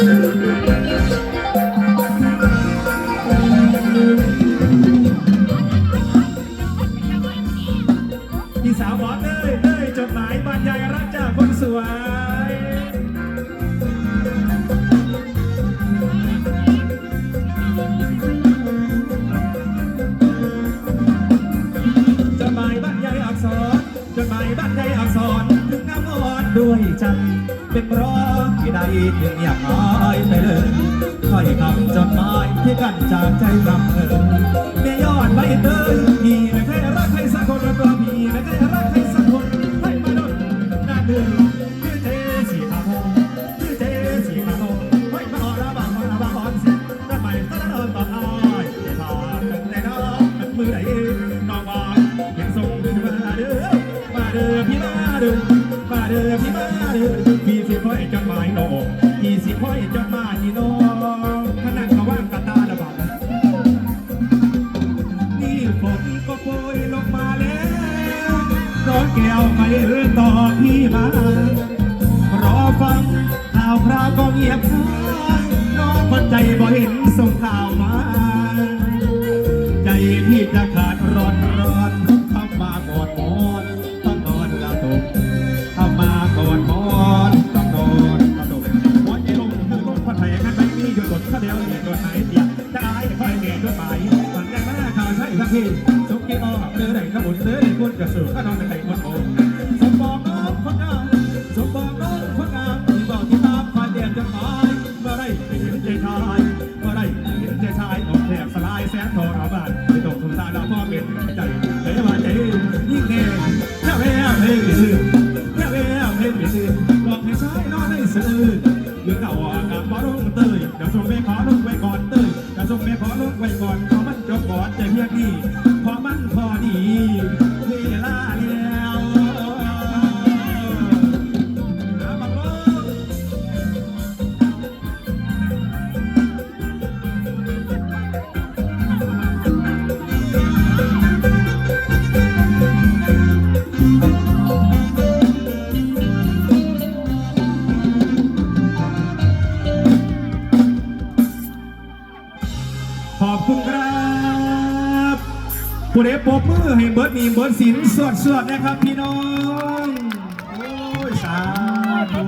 พี่สาวบอกเลยเลยจดหมายบรรยายรักจากคนสวยจดหมายบรรยายอักษรจดหมายบรรยายอักษรถึงน้ำอ่อนด้วยใจ เป็นเพราะที่ใดถึงอยากหายไปเลยถ้อยคำจดหมายที่กันจากใจรำเอิญเมียอดใบเตยพี่ไม่เคยรักใครสักคนแล้วก็พี่ไม่เคยรักใครสักคนให้มาดนนานเดือนชื่อเจสีขาวทองชื่อเจสีขาวทองให้มาออระบาดระบาดสิได้ไหมตะเดินต่ออ้ายอย่าพานแต่น้องมือไหน เด้อพี่มาเด้อพี่สิคอยจดหมายน้องพี่สิคอยจดหมายน้องขนาดเขาว่างกะตาละบาดนี่ฝนก็โปรยลงมาแล้วร้อนแก้วไม่เรื่อต่อพี่มารอฟังข่าวคราวก็เงียบน้องคนใจบ่เห็น มีตัวไหนเดียจะอายค่อยเงียด้วยไปมันแรงมากข่าวใช่สักทีสุกี้อ้อเนื้อไหนขบุนเนื้อไหนคนกระสือข้านอนในไข่คนโอสมบอกน้องคนงามสมบอกน้องคนงามที่บอกที่ตามคอยเดียนจดหมายเมื่อไรเห็นใจชายเมื่อไรไม่เห็นใจชายออกแทบสลายแสนทรมานไม่ต้องสงสารเราพ่อเป็นใจเฮ้ยว่าใจยิ่งแน่แค่แว่เพลงไม่ซื่อแค่แว่เพลงไม่ซื่อบอกให้ชายนอนได้ซื่อยืนเก่าอะกับบ่รุ่งเตยเดี๋ยวส่งไปขอ ส่งไปขอลงไว้ก่อนขอมันจบก่อนจะเพียงนี้ขอมันพอดี ขอบคุณครับผู้ใดปบมือให้เบิร์ดมีเบิร์ดสินสวดสวดนะครับพี่น้อง โอ้ย สาธุ